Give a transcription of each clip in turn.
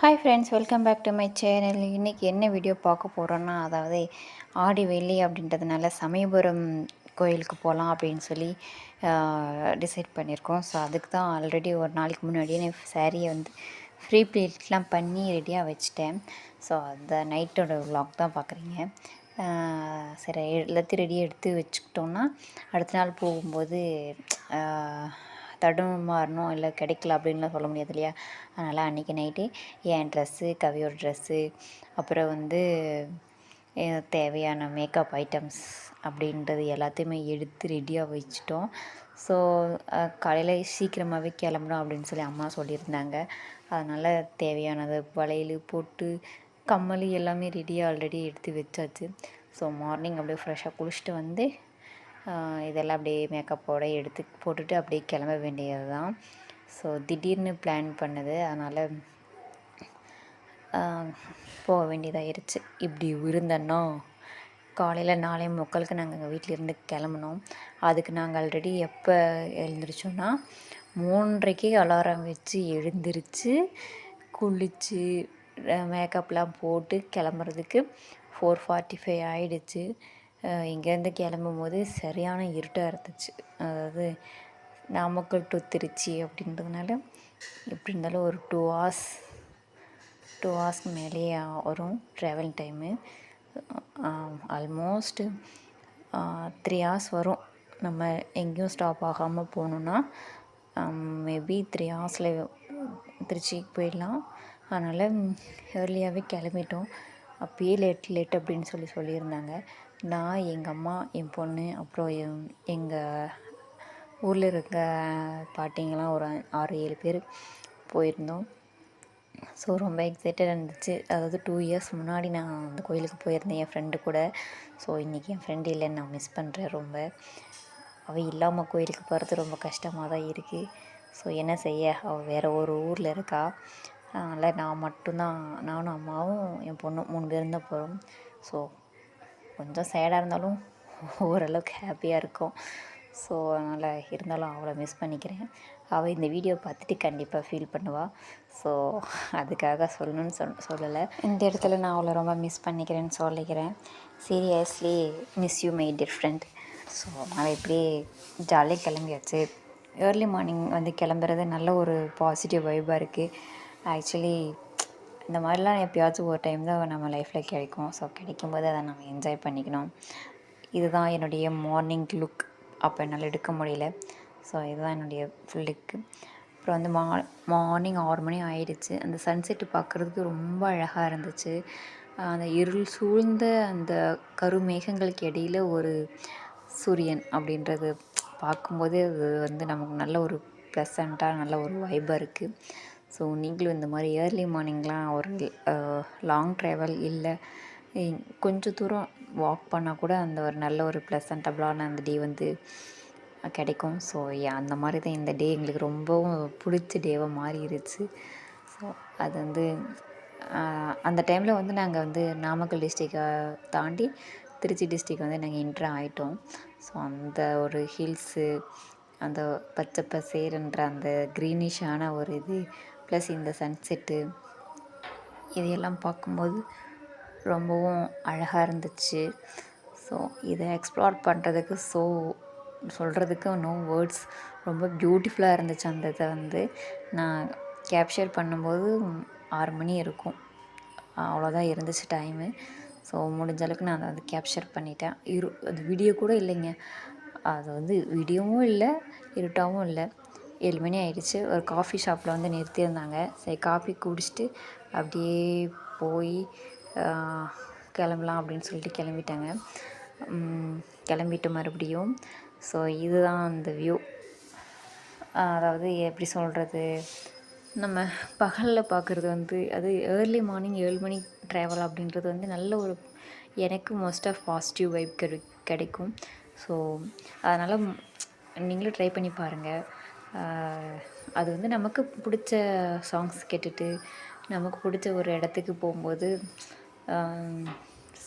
Hi friends welcome back to my channel இன்றைக்கி என்ன video பார்க்க போகிறோன்னா அதாவது ஆடி வெள்ளி அப்படின்றதுனால சமயபுரம் கோயிலுக்கு போகலாம் அப்படின்னு சொல்லி டிசைட் பண்ணியிருக்கோம். ஸோ அதுக்கு தான் ஆல்ரெடி ஒரு நாளைக்கு முன்னாடியே நான் சாரியை வந்து ஃப்ரீ ப்ளீட்லாம் பண்ணி ரெடியாக வச்சுட்டேன். ஸோ அந்த நைட்டோட விலாக் தான் பார்க்குறீங்க. சரி எல்லாத்தையும் ரெடியாக எடுத்து வச்சுக்கிட்டோன்னா அடுத்த நாள் போகும்போது தடுமாறணும் இல்லை கிடைக்கல அப்படின்லாம் சொல்ல முடியாது இல்லையா? அதனால் அன்றைக்கி நைட்டு என் ட்ரெஸ்ஸு கவியோட ட்ரெஸ்ஸு அப்புறம் வந்து தேவையான மேக்கப் ஐட்டம்ஸ் அப்படின்றது எல்லாத்தையுமே எடுத்து ரெடியாக வச்சிட்டோம். ஸோ காலையில் சீக்கிரமாகவே கிளம்பணும் அப்படின்னு சொல்லி அம்மா சொல்லியிருந்தாங்க. அதனால் தேவையானது வளையல் போட்டு கம்மல் எல்லாமே ரெடியாக ஆல்ரெடி எடுத்து வச்சாச்சு. ஸோ மார்னிங் அப்படியே ஃப்ரெஷ்ஷாக குளிச்சுட்டு வந்து இதெல்லாம் அப்படியே மேக்கப்போடு எடுத்து போட்டுட்டு அப்படியே கிளம்ப வேண்டியது தான் ஸோ திடீர்னு பிளான் பண்ணது. அதனால் போக வேண்டியதாகிருச்சு இப்படி இருந்தோன்னா காலையில் நாளை முக்காலுக்கு நாங்கள் எங்கள் வீட்டிலேருந்து கிளம்புனோம். அதுக்கு நாங்கள் ஆல்ரெடி எப்போ எழுந்திரிச்சோன்னா மூன்றைக்கு அலாரம் வச்சு எழுந்திரிச்சு குளித்து மேக்கப்லாம் போட்டு கிளம்புறதுக்கு ஃபோர் ஃபார்ட்டி ஃபைவ் ஆகிடுச்சு இங்கேருந்து கிளம்பும் போது சரியான இருட்டாக இருந்துச்சு. அதாவது நாமக்கல் டு திருச்சி அப்படின்றதுனால எப்படி இருந்தாலும் ஒரு டூ ஹார்ஸ் டூ ஹார்ஸ்க்கு மேலேயே வரும் travel time almost three hours வரும். நம்ம எங்கேயும் ஸ்டாப் ஆகாமல் போகணுன்னா மேபி த்ரீ ஹார்ஸில் திருச்சிக்கு போயிடலாம். அதனால் ஏர்லியாகவே கிளம்பிட்டோம். அப்பயே லேட் லேட் அப்படின்னு சொல்லி சொல்லியிருந்தாங்க. நான் எங்கள் அம்மா என் பொண்ணு அப்புறம் எங்கள் ஊரில் இருக்க பாட்டிங்கெல்லாம் ஒரு ஆறு ஏழு பேர் போயிருந்தோம். ஸோ ரொம்ப எக்ஸைட்டடாக இருந்துச்சு. அதாவது டூ இயர்ஸ் முன்னாடி நான் அந்த கோயிலுக்கு போயிருந்தேன் என் ஃப்ரெண்டு கூட. ஸோ இன்றைக்கி என் ஃப்ரெண்டு இல்லைன்னு நான் மிஸ் பண்ணுறேன் ரொம்ப. அவள் இல்லாமல் கோயிலுக்கு போகிறது ரொம்ப கஷ்டமாக தான் இருக்குது ஸோ என்ன செய்ய? அவள் வேறு ஒரு ஊரில் இருக்கா. அதனால் நான் மட்டும்தான் நானும் அம்மாவும் என் பொண்ணும் மூணு பேரும் தான் போகிறோம் ஸோ கொஞ்சம் சேடாக இருந்தாலும் ஓரளவுக்கு ஹாப்பியாக இருக்கும். ஸோ அதனால் இருந்தாலும் அவளை மிஸ் பண்ணிக்கிறேன். அவள் இந்த வீடியோ பார்த்துட்டு கண்டிப்பாக ஃபீல் பண்ணுவாள் ஸோ அதுக்காக சொல்லணும்னு சொல் சொல்லலை. இந்த இடத்துல நான் அவளை ரொம்ப மிஸ் பண்ணிக்கிறேன்னு சொல்லிக்கிறேன். Seriously miss you my friend so அவள் இப்படி ஜாலியாக கிளம்பியாச்சு. ஏர்லி மார்னிங் வந்து கிளம்புறது நல்ல ஒரு பாசிட்டிவ் வைபாக இருக்குது ஆக்சுவலி இந்த மாதிரிலாம் எப்போயாச்சும் ஒரு டைம் தான் நம்ம லைஃப்பில் கிடைக்கும். ஸோ கிடைக்கும்போது அதை நம்ம என்ஜாய் பண்ணிக்கணும். இதுதான் என்னுடைய மார்னிங் லுக் அப்போ என்னால் எடுக்க முடியல. ஸோ இதுதான் என்னுடைய ஃபுல் லுக்கு அப்புறம் வந்து மா மார்னிங் ஆறு மணி ஆயிடுச்சு. அந்த சன்செட்டு பார்க்குறதுக்கு ரொம்ப அழகாக இருந்துச்சு. அந்த இருள் சூழ்ந்த அந்த கருமேகங்களுக்கு இடையில் ஒரு சூரியன் அப்படின்றது பார்க்கும்போதே அது வந்து நமக்கு நல்ல ஒரு ப்ளசண்ட்டாக நல்ல ஒரு வைபாக இருக்குது ஸோ நீங்களும் இந்த மாதிரி ஏர்லி மார்னிங்லாம் ஒரு லாங் ட்ராவல் இல்லை கொஞ்சம் தூரம் வாக் பண்ணால் கூட அந்த ஒரு நல்ல ஒரு ப்ளசண்டபுளான அந்த டே வந்து கிடைக்கும். ஸோ அந்த மாதிரி தான் இந்த டே எங்களுக்கு ரொம்பவும் பிடிச்ச டேவாக மாறிடுச்சு ஸோ அது வந்து அந்த டைமில் வந்து நாங்கள் வந்து நாமக்கல் டிஸ்ட்ரிக்கை தாண்டி திருச்சி டிஸ்ட்ரிக் வந்து நாங்கள் என்ட்ரு ஆகிட்டோம் ஸோ அந்த ஒரு ஹில்ஸு அந்த பச்சை பசேருன்ற அந்த க்ரீனிஷான ஒரு இது ப்ளஸ் இந்த சன்செட்டு இதையெல்லாம் பார்க்கும்போது ரொம்பவும் அழகாக இருந்துச்சு. ஸோ இதை எக்ஸ்ப்ளோர் பண்ணுறதுக்கு ஸோ சொல்கிறதுக்கு நோ வேர்ட்ஸ் ரொம்ப பியூட்டிஃபுல்லாக இருந்துச்சு அந்த இதை வந்து. நான் கேப்சர் பண்ணும்போது ஆறு மணி இருக்கும். அவ்வளோதான் இருந்துச்சு டைமு ஸோ முடிஞ்ச அளவுக்கு நான் அதை வந்து கேப்சர் பண்ணிட்டேன். இரு அது வீடியோ கூட இல்லைங்க. அது வந்து வீடியோவும் இல்லை இருட்டாகவும் இல்லை. ஏழு மணி ஆயிடுச்சு. ஒரு காஃபி ஷாப்பில் வந்து நிறுத்தியிருந்தாங்க. சரி காஃபி குடிச்சிட்டு அப்படியே போய் கிளம்பலாம் அப்படின்னு சொல்லிட்டு கிளம்பிட்டாங்க. கிளம்பிட்டு மறுபடியும். ஸோ இதுதான் அந்த வியூ அதாவது எப்படி சொல்கிறது நம்ம பகலில் பார்க்குறது வந்து அது ஏர்லி மார்னிங் ஏழு மணி ட்ராவல் அப்படின்றது வந்து நல்ல ஒரு எனக்கு மோஸ்ட் ஆஃப் பாசிட்டிவ் வைப் கிடை கிடைக்கும். ஸோ அதனால் நீங்களும் ட்ரை பண்ணி பாருங்கள் அது வந்து நமக்கு பிடிச்ச சாங்ஸ் கேட்டுட்டு நமக்கு பிடிச்ச ஒரு இடத்துக்கு போகும்போது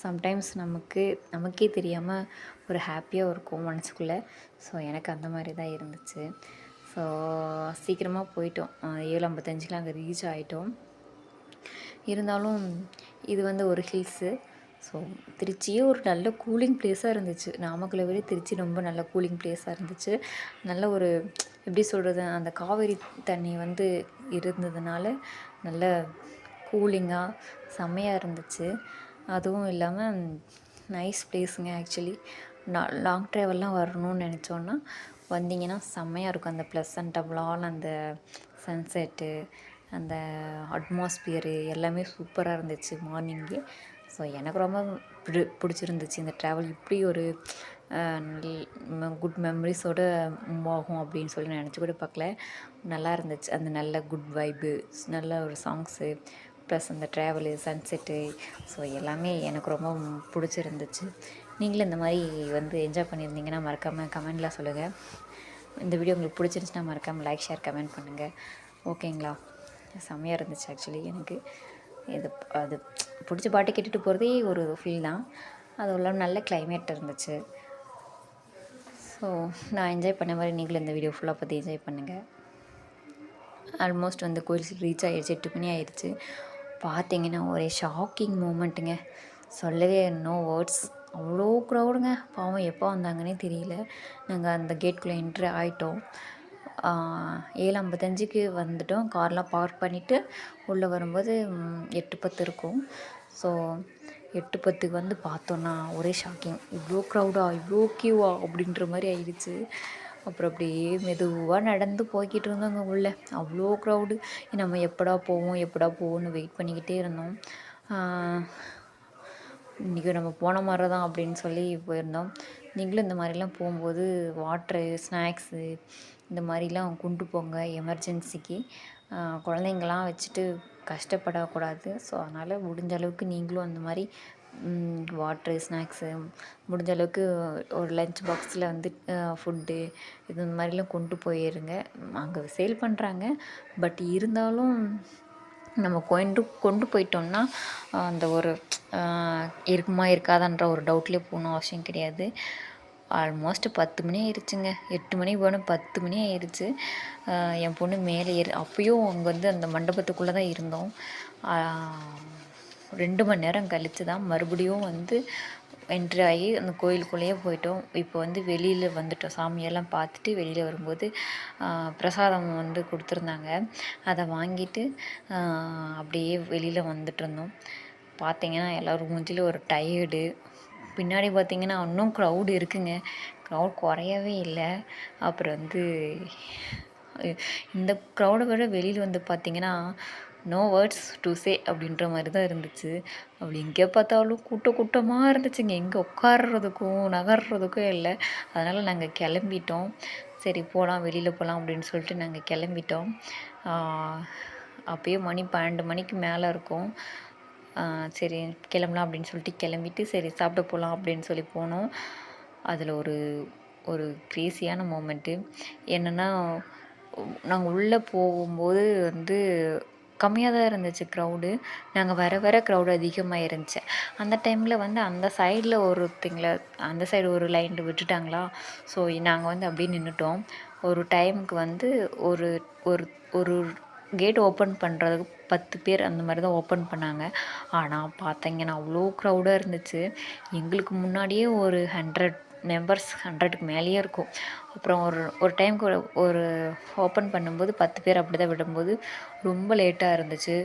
சம்டைம்ஸ் நமக்கு நமக்கே தெரியாமல் ஒரு ஹாப்பியாக இருக்கும் மனசுக்குள்ளே. ஸோ எனக்கு அந்த மாதிரி தான் இருந்துச்சு. ஸோ சீக்கிரமாக போயிட்டோம். ஏழு ஐம்பத்தஞ்சுக்கு அங்கே ரீச் ஆகிட்டோம் இருந்தாலும் இது வந்து ஒரு ஹில்ஸு ஸோ திருச்சியே ஒரு நல்ல கூலிங் ப்ளேஸாக இருந்துச்சு. நாமக்கலை விட திருச்சி ரொம்ப நல்ல கூலிங் ப்ளேஸாக இருந்துச்சு. நல்ல ஒரு எப்படி சொல்கிறது அந்த காவேரி தண்ணி வந்து இருந்ததுனால நல்ல கூலிங்காக செம்மையாக இருந்துச்சு. அதுவும் இல்லாமல் நைஸ் ப்ளேஸுங்க ஆக்சுவலி நான் லாங் ட்ராவல்லாம் வரணும்னு நினச்சோன்னா வந்தீங்கன்னா செம்மையாக இருக்கும். அந்த ப்ளசன்டபுளான அந்த சன்செட்டு அந்த அட்மாஸ்பியரு எல்லாமே சூப்பராக இருந்துச்சு மார்னிங்கே ஸோ எனக்கு ரொம்ப பிடி பிடிச்சிருந்துச்சு இந்த ட்ராவல் இப்படி ஒரு குட் மெமரிஸோடு மூவ் ஆகும் அப்படின்னு சொல்லி நினச்சி கூட பார்க்கல. நல்லா இருந்துச்சு. அந்த நல்ல குட் வைப்பு நல்ல ஒரு சாங்ஸு ப்ளஸ் அந்த ட்ராவலு சன்செட்டு ஸோ எல்லாமே எனக்கு ரொம்ப பிடிச்சிருந்துச்சு. நீங்களும் இந்த மாதிரி வந்து என்ஜாய் பண்ணியிருந்தீங்கன்னா மறக்காமல் கமெண்டில் சொல்லுங்கள் இந்த வீடியோ உங்களுக்கு பிடிச்சிருந்துச்சுன்னா மறக்காமல் லைக் ஷேர் கமெண்ட் பண்ணுங்கள் ஓகேங்களா செம்மையாக இருந்துச்சு ஆக்சுவலி எனக்கு. இது அது பிடிச்ச பாட்டு கேட்டுட்டு போகிறதே ஒரு ஃபீல் தான். அது உள்ள நல்ல கிளைமேட் இருந்துச்சு. ஸோ நான் என்ஜாய் பண்ண மாதிரி நீங்களும் இந்த வீடியோ ஃபுல்லாக பற்றி என்ஜாய் பண்ணுங்கள் ஆல்மோஸ்ட் வந்து கோயில் ரீச் ஆகிடுச்சு எட்டு மணி ஆயிடுச்சு பார்த்தீங்கன்னா ஒரே ஷாக்கிங் மூமெண்ட்டுங்க சொல்லவே நோ வேர்ட்ஸ் அவ்வளோ க்ரௌடுங்க பாவம் எப்போ வந்தாங்கன்னே தெரியல. நாங்கள் அந்த கேட்குள்ளே என்ட்ரி ஆகிட்டோம் ஏழு ஐம்பத்தஞ்சுக்கு வந்துவிட்டோம் கார்லாம் பார்க் பண்ணிவிட்டு உள்ளே வரும்போது எட்டு பத்து இருக்கும். ஸோ எட்டு பத்துக்கு வந்து பார்த்தோன்னா ஒரே ஷாக்கிங். இவ்வளோ க்ரௌடா இவ்வளோ க்யூவா அப்படின்ற மாதிரி ஆயிடுச்சு. அப்புறம் அப்படியே மெதுவாக நடந்து போய்கிட்டு இருந்தோங்க உள்ளே. அவ்வளோ க்ரௌடு நம்ம எப்படா போவோம் எப்படா போவோம்னு வெயிட் பண்ணிக்கிட்டே இருந்தோம். இன்றைக்கி நம்ம போன மாதிரி தான் அப்படின்னு சொல்லி போயிருந்தோம். நீங்களும் இந்த மாதிரிலாம் போகும்போது வாட்ரு ஸ்நாக்ஸு இந்த மாதிரிலாம் கொண்டு போங்க எமர்ஜென்சிக்கு குழந்தைங்களாம் வச்சுட்டு கஷ்டப்படக்கூடாது. ஸோ அதனால் முடிஞ்ச அளவுக்கு நீங்களும் அந்த மாதிரி வாட்ரு ஸ்நாக்ஸு முடிஞ்ச அளவுக்கு ஒரு லஞ்ச் பாக்ஸில் வந்து ஃபுட்டு இது மாதிரிலாம் கொண்டு போயிருங்க. அங்கே சேல் பண்ணுறாங்க பட் இருந்தாலும் நம்ம கொண்டு கொண்டு போயிட்டோம்னா அந்த ஒரு இருக்குமா இருக்காதான்ற ஒரு டவுட்லேயே போகணும் அவசியம் கிடையாது. ஆல்மோஸ்ட் பத்து மணி ஆயிடுச்சுங்க எட்டு மணி போனால் பத்து மணி ஆயிடுச்சு என் பொண்ணு மேலே ஏறி அப்போயும் அங்கே வந்து அந்த மண்டபத்துக்குள்ளே தான் இருந்தோம். ரெண்டு மணி நேரம் கழித்து தான் மறுபடியும் வந்து என்ட்ரி ஆகி அந்த கோயிலுக்குள்ளேயே போயிட்டோம். இப்போ வந்து வெளியில் வந்துட்டோம். சாமியெல்லாம் பார்த்துட்டு வெளியில் வரும்போது பிரசாதம் வந்து கொடுத்துருந்தாங்க. அதை வாங்கிட்டு அப்படியே வெளியில் வந்துட்டுருந்தோம் பார்த்தீங்கன்னா எல்லோரும் மூஞ்சில ஒரு டயர்டு பின்னாடி பார்த்தீங்கன்னா இன்னும் க்ரௌடு இருக்குங்க. க்ரௌட் குறையவே இல்லை. அப்புறம் வந்து இந்த க்ரௌடை விட வெளியில் வந்து பார்த்தீங்கன்னா நோ வேர்ட்ஸ் டு சே அப்படின்ற மாதிரி தான் இருந்துச்சு. அப்படி எங்கே பார்த்தாலும் கூட்ட கூட்டமாக இருந்துச்சுங்க. எங்கே உட்கார்றதுக்கும் நகர்றதுக்கும் இல்லை. அதனால் நாங்கள் கிளம்பிட்டோம். சரி போகலாம் வெளியில் போகலாம் அப்படின்னு சொல்லிட்டு நாங்கள் கிளம்பிட்டோம். அப்போயே மணி பன்னெண்டு மணிக்கு மேலே இருக்கும். சரி கிளம்பலாம் அப்படின்னு சொல்லிட்டு கிளம்பிட்டு சரி சாப்பிட போகலாம் அப்படின்னு சொல்லி போனோம். அதில் ஒரு ஒரு க்ரேஸியான மூமெண்ட்டு என்னென்னா நாங்கள் உள்ளே போகும்போது வந்து கம்மியாக தான் இருந்துச்சு க்ரௌடு நாங்கள் வர வர க்ரௌடு அதிகமாக இருந்துச்சு. அந்த டைமில் வந்து அந்த சைடில் ஒருத்தங்கள அந்த சைடு ஒரு லைன் விட்டுட்டாங்களா? ஸோ நாங்கள் வந்து அப்படியே நின்றுட்டோம் ஒரு டைமுக்கு வந்து ஒரு ஒரு ஒரு கேட் ஓப்பன் பண்ணுறதுக்கு பத்து பேர் அந்த மாதிரி தான் ஓப்பன் பண்ணாங்க. ஆனால் பார்த்தீங்கன்னா அவ்வளோ க்ரௌடாக இருந்துச்சு. எங்களுக்கு முன்னாடியே ஒரு ஹண்ட்ரட் மெம்பர்ஸ் ஹண்ட்ரடுக்கு மேலேயே இருக்கும். அப்புறம் ஒரு ஒரு டைமுக்கு ஒரு ஒரு ஓப்பன் பண்ணும்போது பத்து பேர் அப்படி தான் விடும்போது ரொம்ப லேட்டாக இருந்துச்சு.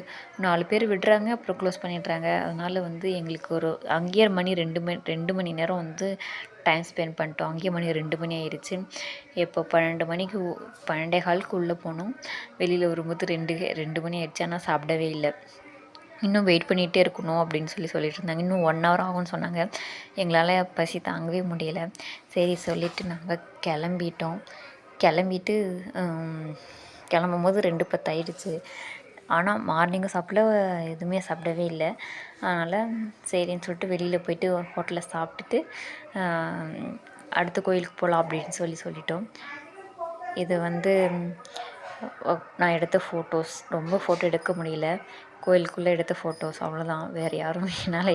நாலு பேர் விடுறாங்க அப்புறம் க்ளோஸ் பண்ணிடுறாங்க. அதனால் வந்து எங்களுக்கு ஒரு அங்கேயே மணி ரெண்டு மணி ரெண்டு மணி நேரம் வந்து டைம் ஸ்பெண்ட் பண்ணிட்டோம். அங்கேயே மணி ரெண்டு மணி ஆயிடுச்சு இப்போ பன்னெண்டு மணிக்கு பன்னெண்டே காலுக்கு உள்ளே போனோம். வெளியில் வரும்போது ரெண்டு ரெண்டு மணி ஆயிடுச்சு. ஆனால் சாப்பிடவே இல்லை. இன்னும் வெயிட் பண்ணிகிட்டே இருக்கணும் அப்படின்னு சொல்லி சொல்லிட்டு இருந்தாங்க. இன்னும் ஒன் ஹவர் ஆகும்னு சொன்னாங்க. எங்களால் பசி தாங்கவே முடியல. சரி சொல்லிவிட்டு நாங்கள் கிளம்பிட்டோம். கிளம்பிட்டு கிளம்பும்போது ரெண்டு பத்து ஆயிடுச்சு. ஆனால் மார்னிங்கும் சாப்பிடல எதுவுமே சாப்பிடவே இல்லை. அதனால் சரின்னு சொல்லிட்டு வெளியில் போயிட்டு ஹோட்டலில் சாப்பிட்டுட்டு அடுத்த கோயிலுக்கு போகலாம் அப்படின்னு சொல்லி சொல்லிட்டோம். இது வந்து நான் எடுத்த ஃபோட்டோஸ் ரொம்ப ஃபோட்டோ எடுக்க முடியல. கோயிலுக்குள்ளே எடுத்த ஃபோட்டோஸ் அவ்வளோதான் வேறு யாரும் என்னால்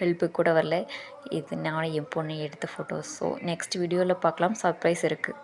ஹெல்ப்பு கூட வரல. இது நான் என் பொண்ணு எடுத்த ஃபோட்டோஸ் ஸோ நெக்ஸ்ட் வீடியோவில் பார்க்கலாம். சர்ப்ரைஸ் இருக்குது